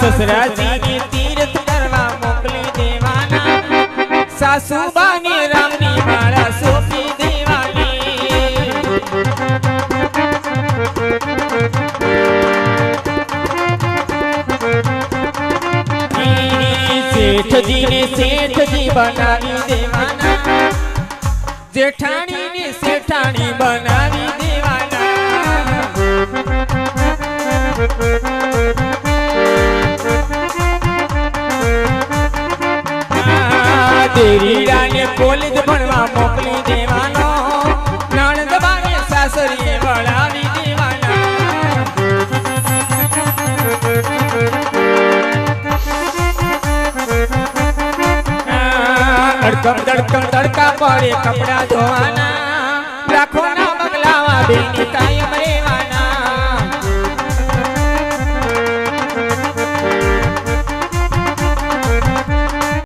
ससुरा जी ने तीर्थ करवा मोकली देवाना। सासू बानी रामनी माला सोपी देवानी। सेठ जी ने सेठ जी बनावी देवाना। जेठानी ने सेठानी बनावी देवाना। દેરીડાને કોલેજ ભણવા મોકલી દેવાનો. નણંદ બારે સાસરીએ વળાવી દેવાના. અડકમ દડકમ તડકા પડે કપડા ધોવાના. રાખો ના બગલાવા બેની રેવાના